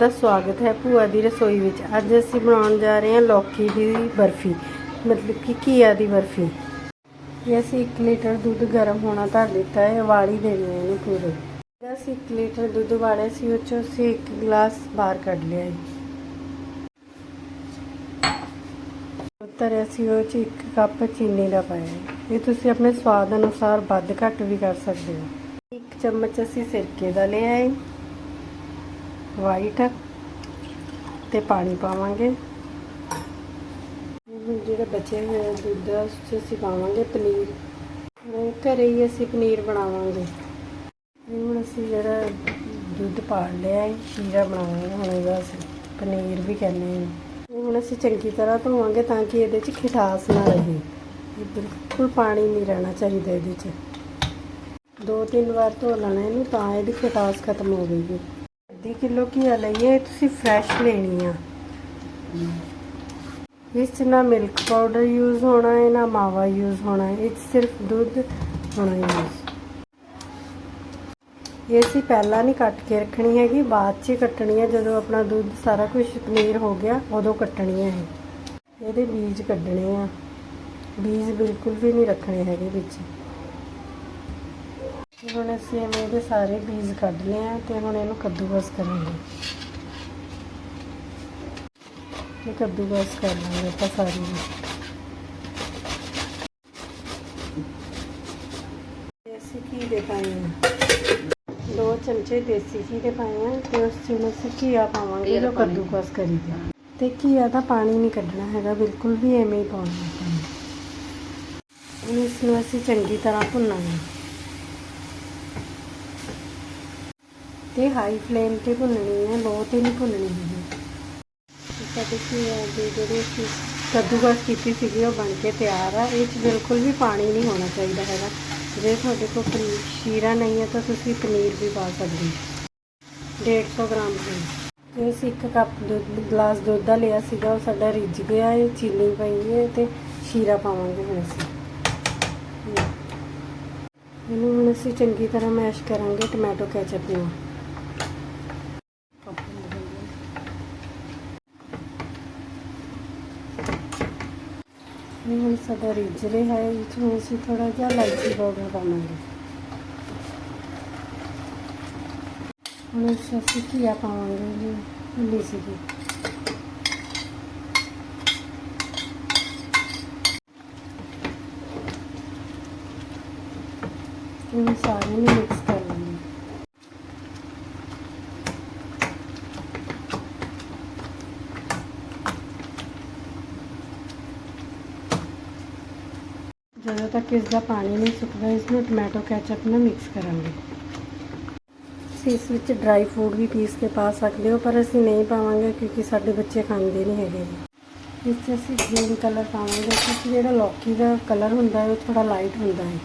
ਦਾ ਸਵਾਗਤ ਹੈ ਭੂਆ ਦੀ ਰਸੋਈ ਵਿੱਚ। ਅੱਜ ਅਸੀਂ ਬਣਾਉਣ ਜਾ ਰਹੇ ਹਾਂ ਲੌਕੀ ਦੀ ਬਰਫੀ। ਮਤਲਬ ਕਿ ਘੀਆ ਦੀ ਬਰਫੀ। ਇਹ ਅਸੀਂ 1 ਲੀਟਰ ਦੁੱਧ ਗਰਮ ਹੋਣਾ ਧਰ ਦਿੱਤਾ ਹੈ ਉਬਾਲੀ ਦੇਣੀ ਹੈ ਇਹਨੂੰ ਪੂਰੇ। ਜਿਹੜਾ ਅਸੀਂ 1 ਲੀਟਰ ਦੁੱਧ ਉਬਾਲਿਆ ਸੀ, ਉਹ 'ਚੋਂ ਅਸੀਂ 1 ਗਲਾਸ ਬਾਹਰ ਕੱਢ ਲਿਆ ਹੈ। ਉੱਤਰ ਅਸੀਂ ਉਹ 'ਚ 1 ਕੱਪ ਚੀਨੀ ਦਾ ਪਾਇਆ ਹੈ। ਇਹ ਤੁਸੀਂ ਆਪਣੇ ਸਵਾਦ ਅਨੁਸਾਰ ਵੱਧ ਘੱਟ ਵੀ ਕਰ ਸਕਦੇ ਹੋ। ਇੱਕ ਚਮਚ ਅਸੀਂ ਸਿਰਕੇ ਦਾ ਲਿਆ ਹੈ। ਵਾਈਟ ਤੇ ਪਾਣੀ ਪਾਵਾਂਗੇ। ਹੁਣ ਜਿਹੜਾ ਬਚਿਆ ਹੋਇਆ ਦੁੱਧ ਉਸ 'ਚ ਅਸੀਂ ਪਾਵਾਂਗੇ ਪਨੀਰ। ਹੁਣ ਘਰੇ ਹੀ ਅਸੀਂ ਪਨੀਰ ਬਣਾਵਾਂਗੇ। ਹੁਣ ਅਸੀਂ ਜਿਹੜਾ ਦੁੱਧ ਪਾੜ ਲਿਆ ਹੈ ਸ਼ੀਰਾ ਬਣਾਵਾਂਗੇ ਹੁਣ ਇਹਦਾ ਅਸੀਂ। ਪਨੀਰ ਵੀ ਕਹਿੰਦੇ ਹਾਂ। ਇਹ ਹੁਣ ਅਸੀਂ ਚੰਗੀ ਤਰ੍ਹਾਂ ਧੋਵਾਂਗੇ ਤਾਂ ਕਿ ਇਹਦੇ 'ਚ ਖਿਟਾਸ ਨਾ ਰਹੇ। ਬਿਲਕੁਲ ਪਾਣੀ ਨਹੀਂ ਰਹਿਣਾ ਚਾਹੀਦਾ ਇਹਦੇ 'ਚ। ਦੋ ਤਿੰਨ ਵਾਰ ਧੋ ਲੈਣਾ ਇਹਨੂੰ ਤਾਂ ਇਹਦੀ ਖਿਟਾਸ ਖਤਮ ਹੋ ਹੋਵੇਗੀ ਅੱਧੀ ਕਿਲੋ ਘੀਆ ਲਈਏ ਤੁਸੀਂ ਫਰੈਸ਼ ਲੈਣੀ ਆ। ਇਸ 'ਚ ਨਾ ਮਿਲਕ ਪਾਊਡਰ ਯੂਜ਼ ਹੋਣਾ ਹੈ, ਨਾ ਮਾਵਾ ਯੂਜ਼ ਹੋਣਾ ਹੈ, ਇਹ 'ਚ ਸਿਰਫ ਦੁੱਧ ਹੋਣਾ ਯੂਜ਼ ਇਹ ਅਸੀਂ ਪਹਿਲਾਂ ਨਹੀਂ ਕੱਟ ਕੇ ਰੱਖਣੀ ਹੈਗੀ, ਬਾਅਦ 'ਚ ਕੱਟਣੀ ਹੈ, ਜਦੋਂ ਆਪਣਾ ਦੁੱਧ ਸਾਰਾ ਕੁਝ ਪਨੀਰ ਹੋ ਗਿਆ, ਉਦੋਂ ਕੱਟਣੀ ਹੈ ਇਹਦੇ ਬੀਜ ਕੱਢਣੇ ਆ। ਬੀਜ ਬਿਲਕੁਲ ਵੀ ਨਹੀਂ ਰੱਖਣੇ ਹੈਗੇ ਵਿੱਚ। ਹੁਣ ਅਸੀਂ ਐਵੇਂ ਇਹਦੇ ਸਾਰੇ ਬੀਜ ਕੱਢ ਲਏ ਆ ਤੇ ਹੁਣ ਇਹਨੂੰ ਕੱਦੂਕਸ ਕਰਾਂਗੇ। ਇਹ ਕੱਦੂਕਸ ਕਰ ਲਾਂਗੇ ਆਪਾਂ ਸਾਰੀ। ਦੇਸੀ ਘੀ ਦੇ ਪਾਏ ਆ। ਦੋ ਚਮਚੇ ਦੇਸੀ ਘੀ ਦੇ ਪਾਏ ਆ ਤੇ ਉਸ ਚ ਹੁਣ ਅਸੀਂ ਘੀਆ ਪਾਵਾਂਗੇ ਜੋ ਕੱਦੂਕਸ ਕਰੀ ਦੇ। ਤੇ ਘੀਆ ਦਾ ਪਾਣੀ ਨਹੀਂ ਕੱਢਣਾ ਹੈਗਾ ਬਿਲਕੁਲ ਵੀ ਐਵੇਂ ਹੀ ਪਾਉਣਾ ਹੁਣ ਇਸ ਨੂੰ ਅਸੀਂ ਚੰਗੀ ਤਰ੍ਹਾਂ ਭੁੰਨਾਂਗੇ। ਤੇ ਹਾਈ ਫਲੇਮ ਤੇ ਭੁੰਨਣੀ ਹੈ ਲੋ ਤੇ ਨਹੀਂ ਭੁੰਨਣੀ ਹੈ ਸਾਡੇ ਕੀ ਹੈ ਜੀ ਜਿਹੜੇ ਅਸੀਂ ਕੱਦੂਕਸ ਕੀਤੀ ਸੀਗੀ ਉਹ ਬਣ ਕੇ ਤਿਆਰ ਆ। ਇਹ 'ਚ ਬਿਲਕੁਲ ਵੀ ਪਾਣੀ ਨਹੀਂ ਹੋਣਾ ਚਾਹੀਦਾ ਹੈਗਾ। ਜੇ ਤੁਹਾਡੇ ਕੋਲ ਪਨੀਰ ਸ਼ੀਰਾ ਨਹੀਂ ਹੈ ਤਾਂ ਤੁਸੀਂ ਪਨੀਰ ਵੀ ਪਾ ਸਕਦੇ ਹੋ। 150 ਗ੍ਰਾਮ ਪਨੀਰ ਇਹ ਅਸੀਂ ਇੱਕ ਕੱਪ ਦੁੱਧ ਗਲਾਸ ਦੁੱਧ ਦਾ ਲਿਆ ਸੀਗਾ ਉਹ ਸਾਡਾ ਰਿੱਝ ਗਿਆ ਹੈ ਚੀਨੀ ਪਈ ਹੈ ਤੇ ਸ਼ੀਰਾ ਪਾਵਾਂਗੇ ਹੁਣ ਅਸੀਂ। ਇਹਨੂੰ ਹੁਣ ਅਸੀਂ ਚੰਗੀ ਤਰ੍ਹਾਂ ਮੈਸ਼ ਕਰਾਂਗੇ ਟੋਮੈਟੋ ਕੈਚਅਪ ਨਾਲ ਇਹ ਹੁਣ ਸਾਡਾ ਰਿੱਝ ਰਿਹਾ ਹੈ ਇਹ 'ਚ ਹੁਣ ਅਸੀਂ ਥੋੜਾ ਜਿਹਾ ਇਲਾਇਚੀ ਪਾਊਡਰ ਪਾਵਾਂਗੇ। ਹੁਣ ਇਸ 'ਚ ਅਸੀਂ ਘੀਆ ਪਾਵਾਂਗੇ, ਜੀ ਭੁੱਲੀ ਸੀਗੀ ਇਹਨੂੰ ਸਾਰੇ ਨੂੰ ਮਿਕਸ ਕਰ ਲਾਂਗੇ ਜਦੋਂ ਤੱਕ ਇਸ ਦਾ ਪਾਣੀ ਨਹੀਂ ਸੁੱਕਦਾ, ਇਸ ਨੂੰ ਟੋਮੈਟੋ ਕੈਚਅਪ ਨਾਲ ਮਿਕਸ ਕਰਾਂਗੇ। ਤੁਸੀਂ ਇਸ ਵਿੱਚ ਡਰਾਈ ਫਰੂਟ ਵੀ ਪੀਸ ਕੇ ਪਾ ਸਕਦੇ ਹੋ, ਪਰ ਅਸੀਂ ਨਹੀਂ ਪਾਵਾਂਗੇ ਕਿਉਂਕਿ ਸਾਡੇ ਬੱਚੇ ਖਾਂਦੇ ਨਹੀਂ ਹੈਗੇ। ਇਸ 'ਚ ਅਸੀਂ ਗ੍ਰੀਨ ਕਲਰ ਪਾਵਾਂਗੇ, ਕਿਉਂਕਿ ਜਿਹੜਾ ਲੌਕੀ ਦਾ ਕਲਰ ਹੁੰਦਾ ਹੈ, ਉਹ ਥੋੜਾ ਲਾਈਟ ਹੁੰਦਾ ਹੈ।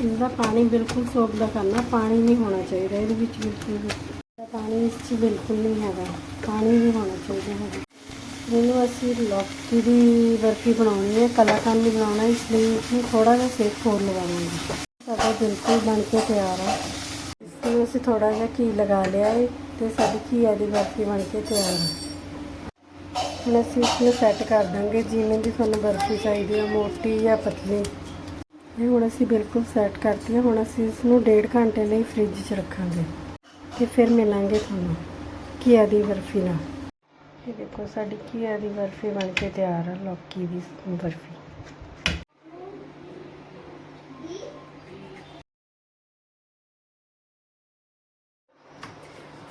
ਇਸ ਦਾ ਪਾਣੀ ਬਿਲਕੁਲ ਸੋਕ ਦਾ ਕਰਨਾ, ਪਾਣੀ ਨਹੀਂ ਹੋਣਾ ਚਾਹੀਦਾ ਇਹਦੇ ਵਿੱਚ, ਬਿਲਕੁਲ। ਪਾਣੀ ਇਸ 'ਚ ਬਿਲਕੁਲ ਨਹੀਂ ਹੈਗਾ, ਪਾਣੀ ਨਹੀਂ ਹੋਣਾ ਚਾਹੀਦਾ ਹੈ ਜਿਹਨੂੰ ਅਸੀਂ ਲੌਕੀ ਦੀ ਬਰਫੀ ਬਣਾਉਣੀ ਹੈ ਕਲਾਕੰਦ ਨਹੀਂ ਬਣਾਉਣਾ, ਇਸ ਲਈ ਇਸਨੂੰ ਥੋੜਾ ਜਿਹਾ ਸੇਕ ਹੋਰ ਲਗਾਵਾਂਗੇ। ਸਾਡਾ ਬਿਲਕੁਲ ਬਣ ਕੇ ਤਿਆਰ ਹੈ। ਇਸ ਨੂੰ ਅਸੀਂ ਥੋੜਾ ਜਿਹਾ ਘੀ ਲਗਾ ਲਿਆ ਹੈ ਤੇ ਸਾਡੀ ਘੀਆ ਦੀ ਬਰਫੀ ਬਣ ਕੇ ਤਿਆਰ ਹੈ। ਹੁਣ ਅਸੀਂ ਇਸ ਨੂੰ ਸੈੱਟ ਕਰ ਦਾਂਗੇ, ਜਿਵੇਂ ਦੀ ਤੁਹਾਨੂੰ ਬਰਫੀ ਚਾਹੀਦੀ ਹੈ, ਮੋਟੀ ਜਾਂ ਪਤਲੀ। ਇਹ ਹੁਣ ਅਸੀਂ ਬਿਲਕੁਲ ਸੈੱਟ ਕਰਤੀ ਹੈ। ਹੁਣ ਅਸੀਂ ਇਸ ਨੂੰ ਡੇਢ ਘੰਟੇ ਲਈ ਫ੍ਰਿਜ 'ਚ ਰੱਖਾਂਗੇ ਤੇ ਫਿਰ ਮਿਲਾਂਗੇ ਤੁਹਾਨੂੰ ਘੀਆ ਦੀ ਬਰਫੀ ਨਾਲ। ਇਹ ਦੇਖੋ ਸਾਡੀ ਘੀਆ ਦੀ ਬਰਫੀ ਬਣ ਕੇ ਤਿਆਰ ਆ, ਲੌਕੀ ਦੀ ਬਰਫੀ।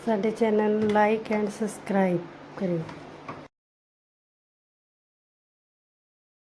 ਸਾਡੇ ਚੈਨਲ ਨੂੰ ਲਾਈਕ ਐਂਡ ਸਬਸਕ੍ਰਾਈਬ ਕਰਿਓ।